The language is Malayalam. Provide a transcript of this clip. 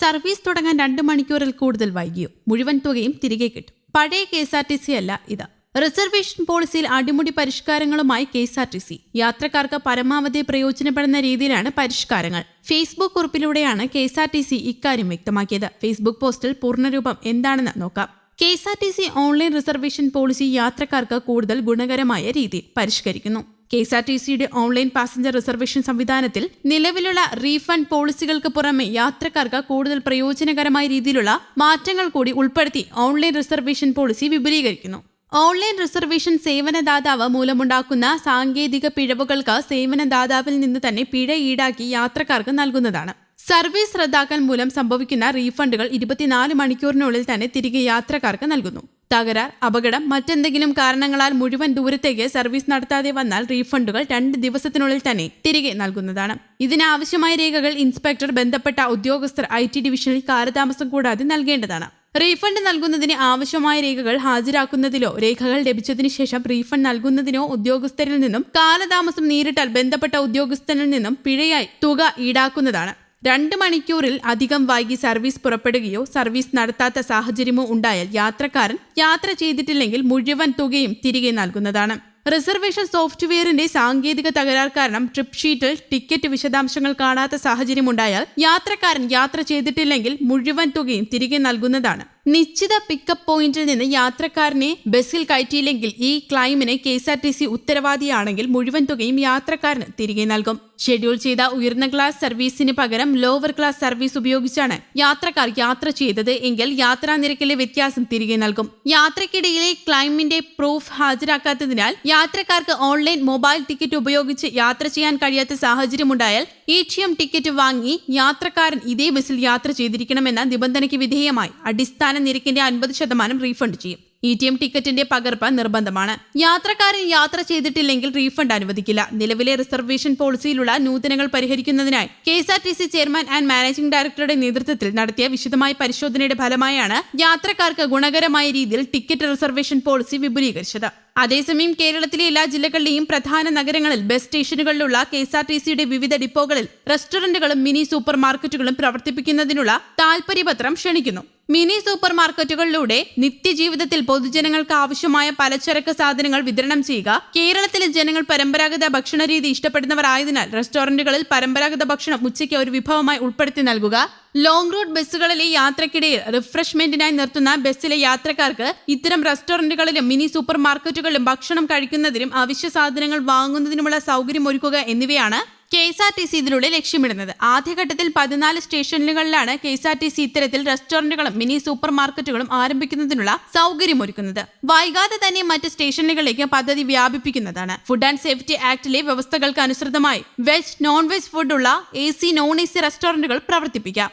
സർവീസ് തുടങ്ങാൻ രണ്ട് മണിക്കൂറിൽ കൂടുതൽ വൈകിയോ? മുഴുവൻ തുകയും തിരികെ കിട്ടും. പഴയ K S R T C അല്ല ഇത്. റിസർവേഷൻ പോളിസിയിൽ അടിമുടി പരിഷ്കാരങ്ങളുമായി K S R T C. യാത്രക്കാർക്ക് പരമാവധി പ്രയോജനപ്പെടുന്ന രീതിയിലാണ് പരിഷ്കാരങ്ങൾ. Facebook കുറിപ്പിലൂടെയാണ് K S R T C ഇക്കാര്യം വ്യക്തമാക്കിയത്. ഫേസ്ബുക്ക് പോസ്റ്റിൽ പൂർണരൂപം എന്താണെന്ന് നോക്കാം. K S R T C online reservation policy യാത്രക്കാർക്ക് കൂടുതൽ ഗുണകരമായ രീതിയിൽ പരിഷ്കരിക്കുന്നു. കെ എസ് ആർ ടി സിയുടെ ഓൺലൈൻ പാസഞ്ചർ റിസർവേഷൻ സംവിധാനത്തിൽ നിലവിലുള്ള റീഫണ്ട് പോളിസികൾക്ക് പുറമെ യാത്രക്കാർക്ക് കൂടുതൽ പ്രയോജനകരമായ രീതിയിലുള്ള മാറ്റങ്ങൾ കൂടി ഉൾപ്പെടുത്തി ഓൺലൈൻ റിസർവേഷൻ പോളിസി വിപുലീകരിക്കുന്നു. ഓൺലൈൻ റിസർവേഷൻ സേവനദാതാവ് മൂലമുണ്ടാക്കുന്ന സാങ്കേതിക പിഴവുകൾക്ക് സേവനദാതാവിൽ നിന്ന് തന്നെ പിഴ ഈടാക്കി യാത്രക്കാർക്ക് നൽകുന്നതാണ്. സർവീസ് റദ്ദാക്കൽ മൂലം സംഭവിക്കുന്ന റീഫണ്ടുകൾ ഇരുപത്തിനാല് മണിക്കൂറിനുള്ളിൽ തന്നെ തിരികെ യാത്രക്കാർക്ക് നൽകുന്നു. തകരാർ അപകടം മറ്റെന്തെങ്കിലും കാരണങ്ങളാൽ മുഴുവൻ ദൂരത്തേക്ക് സർവീസ് നടത്താതെ വന്നാൽ റീഫണ്ടുകൾ രണ്ട് ദിവസത്തിനുള്ളിൽ തന്നെ തിരികെ നൽകുന്നതാണ്. ഇതിനാവശ്യമായ രേഖകൾ ഇൻസ്പെക്ടർ ബന്ധപ്പെട്ട ഉദ്യോഗസ്ഥർ ഐ ടി ഡിവിഷനിൽ കാലതാമസം കൂടാതെ നൽകേണ്ടതാണ്. റീഫണ്ട് നൽകുന്നതിന് ആവശ്യമായ രേഖകൾ ഹാജരാക്കുന്നതിലോ രേഖകൾ ലഭിച്ചതിനു ശേഷം റീഫണ്ട് നൽകുന്നതിനോ ഉദ്യോഗസ്ഥരിൽ നിന്നും കാലതാമസം നേരിട്ടാൽ ബന്ധപ്പെട്ട ഉദ്യോഗസ്ഥനിൽ നിന്നും പിഴയായി തുക ഈടാക്കുന്നതാണ്. രണ്ട് മണിക്കൂറിൽ അധികം വൈകി സർവീസ് പുറപ്പെടുകയോ സർവീസ് നടത്താത്ത സാഹചര്യമോ ഉണ്ടായാൽ യാത്രക്കാരൻ യാത്ര ചെയ്തിട്ടില്ലെങ്കിൽ മുഴുവൻ തുകയും തിരികെ നൽകുന്നതാണ്. റിസർവേഷൻ സോഫ്റ്റ്വെയറിന്റെ സാങ്കേതിക തകരാർ കാരണം ട്രിപ്പ് ഷീറ്റിൽ ടിക്കറ്റ് വിശദാംശങ്ങൾ കാണാത്ത സാഹചര്യമുണ്ടായാൽ യാത്രക്കാരൻ യാത്ര ചെയ്തിട്ടില്ലെങ്കിൽ മുഴുവൻ തുകയും തിരികെ നൽകുന്നതാണ്. നിശ്ചിത പിക്കപ്പ് പോയിന്റിൽ നിന്ന് യാത്രക്കാരനെ ബസ്സിൽ കയറ്റിയില്ലെങ്കിൽ ഈ ക്ലൈമിന് K S R T C ഉത്തരവാദിയാണെങ്കിൽ മുഴുവൻ തുകയും യാത്രക്കാരന് തിരികെ നൽകും. ഷെഡ്യൂൾ ചെയ്ത ഉയർന്ന ക്ലാസ് സർവീസിന് പകരം ലോവർ ക്ലാസ് സർവീസ് ഉപയോഗിച്ചാണ് യാത്രക്കാർ യാത്ര ചെയ്തത് എങ്കിൽ യാത്രാ നിരക്കിലെ വ്യത്യാസം തിരികെ നൽകും. യാത്രക്കിടയിലെ ക്ലൈമിന്റെ പ്രൂഫ് ഹാജരാക്കാത്തതിനാൽ യാത്രക്കാർക്ക് ഓൺലൈൻ മൊബൈൽ ടിക്കറ്റ് ഉപയോഗിച്ച് യാത്ര ചെയ്യാൻ കഴിയാത്ത സാഹചര്യമുണ്ടായാൽ ഇ ടി എം ടിക്കറ്റ് വാങ്ങി യാത്രക്കാരൻ ഇതേ ബസ്സിൽ യാത്ര ചെയ്തിരിക്കണമെന്ന നിബന്ധനയ്ക്ക് വിധേയമായി. അടിസ്ഥാന നിരക്കിന്റെ അൻപത് ശതമാനം റീഫണ്ട് ചെയ്യും. ഇ ടി എം ടിക്കറ്റിന്റെ പകർപ്പ് നിർബന്ധമാണ്. യാത്രക്കാരൻ യാത്ര ചെയ്തിട്ടില്ലെങ്കിൽ റീഫണ്ട് അനുവദിക്കില്ല. നിലവിലെ റിസർവേഷൻ പോളിസിയിലുള്ള നൂതനങ്ങൾ പരിഹരിക്കുന്നതിനായി K S R T C chairman and managing ഡയറക്ടറുടെ നേതൃത്വത്തിൽ നടത്തിയ വിശദമായ പരിശോധനയുടെ ഫലമായാണ് യാത്രക്കാർക്ക് ഗുണകരമായ രീതിയിൽ ടിക്കറ്റ് റിസർവേഷൻ പോളിസി വിപുലീകരിച്ചത്. അതേസമയം കേരളത്തിലെ എല്ലാ ജില്ലകളിലെയും പ്രധാന നഗരങ്ങളിൽ ബസ് സ്റ്റേഷനുകളിലുള്ള കെ എസ് ആർ ടി സിയുടെ വിവിധ ഡിപ്പോകളിൽ റെസ്റ്റോറന്റുകളും മിനി സൂപ്പർ മാർക്കറ്റുകളും പ്രവർത്തിപ്പിക്കുന്നതിനുള്ള താൽപര്യപത്രം ക്ഷണിക്കുന്നു. മിനി സൂപ്പർ മാർക്കറ്റുകളിലൂടെ നിത്യജീവിതത്തിൽ പൊതുജനങ്ങൾക്ക് ആവശ്യമായ പലചരക്ക് സാധനങ്ങൾ വിതരണം ചെയ്യുക കേരളത്തിലെ ജനങ്ങൾ പരമ്പരാഗത ഭക്ഷണ രീതി ഇഷ്ടപ്പെടുന്നവർ ആയതിനാൽ റെസ്റ്റോറന്റുകളിൽ പരമ്പരാഗത ഭക്ഷണം ഉച്ചയ്ക്ക് ഒരു വിഭവമായി ഉൾപ്പെടുത്തി നൽകുക ലോങ് റൂട്ട് ബസ്സുകളിലെ യാത്രക്കിടയിൽ റിഫ്രഷ്മെന്റിനായി നിർത്തുന്ന ബസ്സിലെ യാത്രക്കാർക്ക് ഇത്തരം റെസ്റ്റോറന്റുകളിലും മിനി സൂപ്പർ മാർക്കറ്റുകളിലും ഭക്ഷണം കഴിക്കുന്നതിനും അവശ്യ സാധനങ്ങൾ വാങ്ങുന്നതിനുമുള്ള സൗകര്യം ഒരുക്കുക എന്നിവയാണ് K S R T C ഇതിലൂടെ ലക്ഷ്യമിടുന്നത്. ആദ്യഘട്ടത്തിൽ പതിനാല് സ്റ്റേഷനുകളിലാണ് K S R T C ഇത്തരത്തിൽ റെസ്റ്റോറന്റുകളും മിനി സൂപ്പർ മാർക്കറ്റുകളും ആരംഭിക്കുന്നതിനുള്ള സൗകര്യമൊരുക്കുന്നത്. വൈകാതെ തന്നെ മറ്റ് സ്റ്റേഷനുകളിലേക്ക് പദ്ധതി വ്യാപിപ്പിക്കുന്നതാണ്. ഫുഡ് ആൻഡ് സേഫ്റ്റി ആക്ടിലെ വ്യവസ്ഥകൾക്ക് അനുസൃതമായി veg non veg ഫുഡുള്ള A C non A C റെസ്റ്റോറന്റുകൾ പ്രവർത്തിപ്പിക്കാം.